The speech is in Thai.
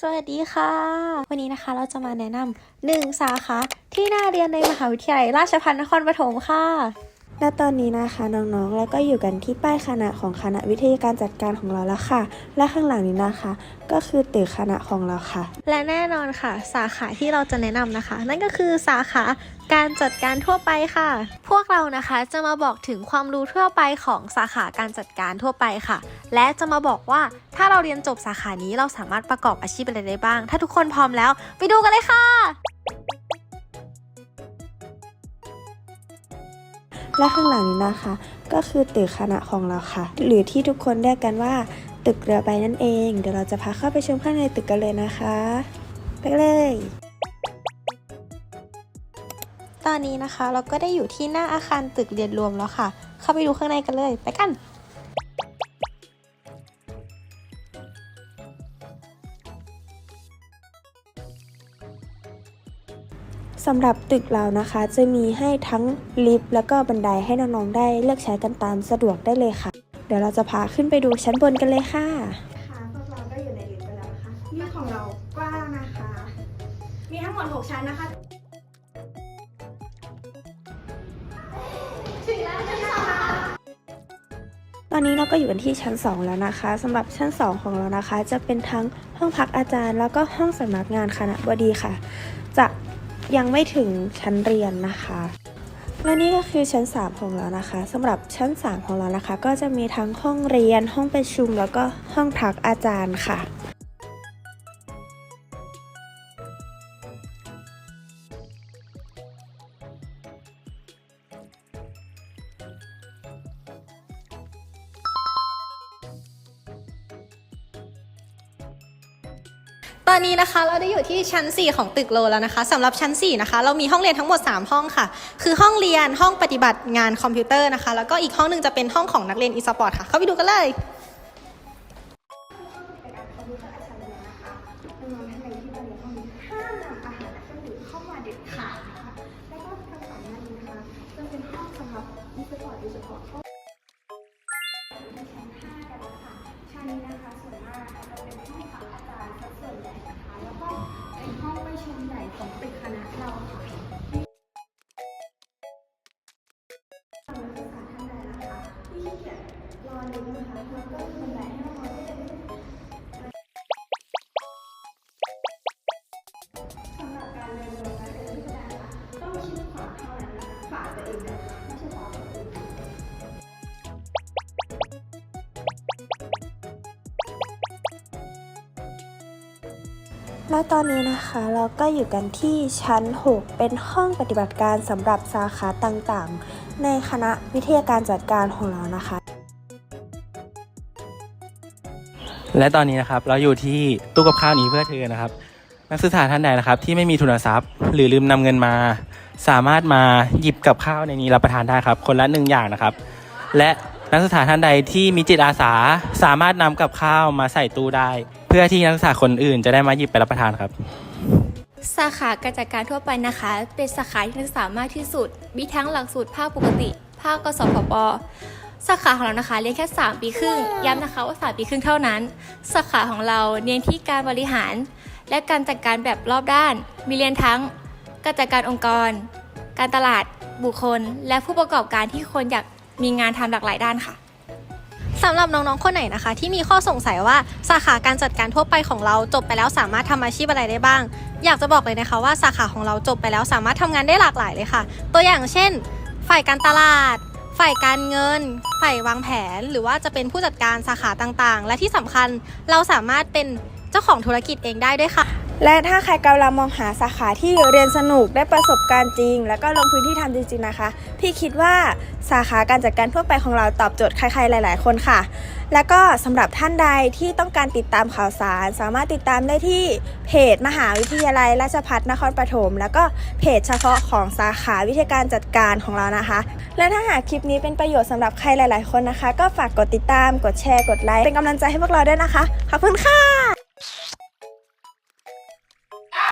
สวัสดีค่ะ วันนี้นะคะเราจะมาแนะนำหนึ่งสาขาที่น่าเรียนในมหาวิทยาลัยราชภัฏนครปฐมค่ะ และตอนนี้นะคะน้องๆ แล้วก็อยู่กันที่ป้ายคณะของคณะวิทยาการจัดการของเราแล้วค่ะ และข้างหลังนี้นะคะ ก็คือตึกคณะของเราค่ะ และแน่นอนค่ะ สาขาที่เราจะแนะนำนะคะ นั่นก็คือสาขาการจัดการทั่วไปค่ะ พวกเรานะคะจะมาบอกถึงความรู้ทั่วไปของสาขาการจัดการทั่วไปค่ะ และจะมาบอกว่าถ้าเราเรียนจบสาขานี้เราสามารถประกอบอาชีพอะไรได้บ้าง ถ้าทุกคนพร้อมแล้ว ไปดูกันเลยค่ะ และข้างหลังนี้นะคะ ก็คือตึกคณะของเราค่ะ หรือที่ทุกคนเรียกกันว่าตึกเรือใบนั่นเอง เดี๋ยวเราจะพาเข้าไปชมข้างในตึกกันเลยนะคะ ไปเลย ตอนนี้นะคะเราก็ได้อยู่ที่หน้าอาคารตึกเรียนรวมแล้วค่ะ เข้าไปดูข้างในกันเลย ไปกัน สำหรับตึกเรานะคะ จะมีให้ทั้งลิฟต์แล้วก็บันไดให้น้องๆได้เลือกใช้กันตามสะดวกได้เลยค่ะ เดี๋ยวเราจะพาขึ้นไปดูชั้นบนกันเลยค่ะค่ะพวกเราก็อยู่ในลิฟต์กันแล้วนะคะลิฟต์ของเรากว้างนะคะ มีทั้งหมด 6 ชั้นนะคะตอนนี้เราก็อยู่กันที่ชั้น 2 แล้วนะคะสำหรับชั้น 2 ของเรานะคะ จะเป็นทั้งห้องพักอาจารย์ แล้วก็ห้องสำนักงานคณะบดีค่ะ จะ ยังไม่ถึงชั้นเรียนนะคะ และนี่ก็คือชั้น 3 ของเรานะคะสำหรับชั้น 3 ของเรานะคะ ก็จะมีทั้งห้องเรียนห้องประชุมแล้วก็ห้องพักอาจารย์ค่ะ อนนี้นะคะเราได้อยู่ที่ชั้น 4 ของตึกโลแล้วนะคะสำหรับชั้น 4 นะคะ เรามีห้องเรียนทั้งหมด 3 ห้องค่ะ คือห้องเรียนห้องปฏิบัติงานคอมพิวเตอร์นะคะ แล้วก็อีกห้องหนึ่งจะเป็นห้องของนักเรียนอีสปอร์ตค่ะ เข้าไปดูกันเลยแล้วก็ทางฝั่งด้นนะคะจะเป็นห้องสำหรับวิศวกรโดยเฉพาะ ประชุมใหญ่ของตึกคณะเราค่ะสำหรับนักศึกษาท่านใดนะคะที่ขี้เกียจรอลิฟต์นะคะแล้วก็มีบันไดให้เราได้เดินขึ้นสำหรับการเรียนลงและเดินขึ้นบันไดนะคะต้องชิดขวาเท่านั้นฝ่าตัวเองนะคะ และตอนนี้นะคะเราก็อยู่กันที่ชั้น 6 เป็นห้องปฏิบัติการสำหรับสาขาต่างๆ ในคณะวิทยาการจัดการของเรานะคะ และตอนนี้นะครับเราอยู่ที่ตู้กับข้าวนี้เพื่อเธอนะครับ นักศึกษาท่านใดนะครับ ที่ไม่มีทุนทรัพย์ หรือลืมนำเงินมา สามารถมาหยิบกับข้าวในนี้รับประทานได้ครับ คนละหนึ่งอย่างนะครับ และ นักศึกษาท่านใดที่มีจิตอาสาสามารถนำกับข้าวมาใส่ตู้ได้ เพื่อที่นักศึกษาคนอื่นจะได้มาหยิบไปรับประทานครับ สาขาการจัดการทั่วไปนะคะ เป็นสาขาที่นักศึกษามากที่สุด มีทั้งหลักสูตรภาคปกติ ภาคกสพปสาขาของเรานะคะเรียนแค่ 3 ปีครึ่งย้ำนะคะว่า 3 ปีครึ่งเท่านั้น สาขาของเราเรียนที่การบริหาร และการจัดการแบบรอบด้าน มีเรียนทั้งการจัดการองค์กร การตลาดบุคคล และผู้ประกอบการที่คนอยาก มีงานทำหลากหลายด้านค่ะสำหรับน้องๆ คนไหนนะคะ ที่มีข้อสงสัยว่าสาขาการจัดการทั่วไปของเราจบไปแล้วสามารถทำอาชีพอะไรได้บ้าง อยากจะบอกเลยนะคะว่าสาขาของเราจบไปแล้วสามารถทำงานได้หลากหลายเลยค่ะ ตัวอย่างเช่น ฝ่ายการตลาด ฝ่ายการเงิน ฝ่ายวางแผน หรือว่าจะเป็นผู้จัดการสาขาต่างๆ และที่สำคัญเราสามารถเป็นเจ้าของธุรกิจเองได้ด้วยค่ะ และถ้าใครกำลังมองหาสาขาที่เรียนสนุกได้ประสบการณ์จริง แล้วก็ลงพื้นที่ทำจริงๆนะคะ พี่คิดว่าสาขาการจัดการทั่วไปของเราตอบโจทย์ใครๆหลาย ๆ คนค่ะ แล้วก็สำหรับท่านใดที่ต้องการติดตามข่าวสาร สามารถติดตามได้ที่เพจมหาวิทยาลัยราชภัฏนครปฐมแล้วก็เพจเฉพาะของสาขาวิทยาการจัดการของเรานะคะ และถ้าหากคลิปนี้เป็นประโยชน์สำหรับใครหลาย ๆ คนนะคะ ก็ฝากกดติดตามกดแชร์กดไลค์เป็นกำลังใจให้พวกเราด้วยนะคะขอบคุณค่ะ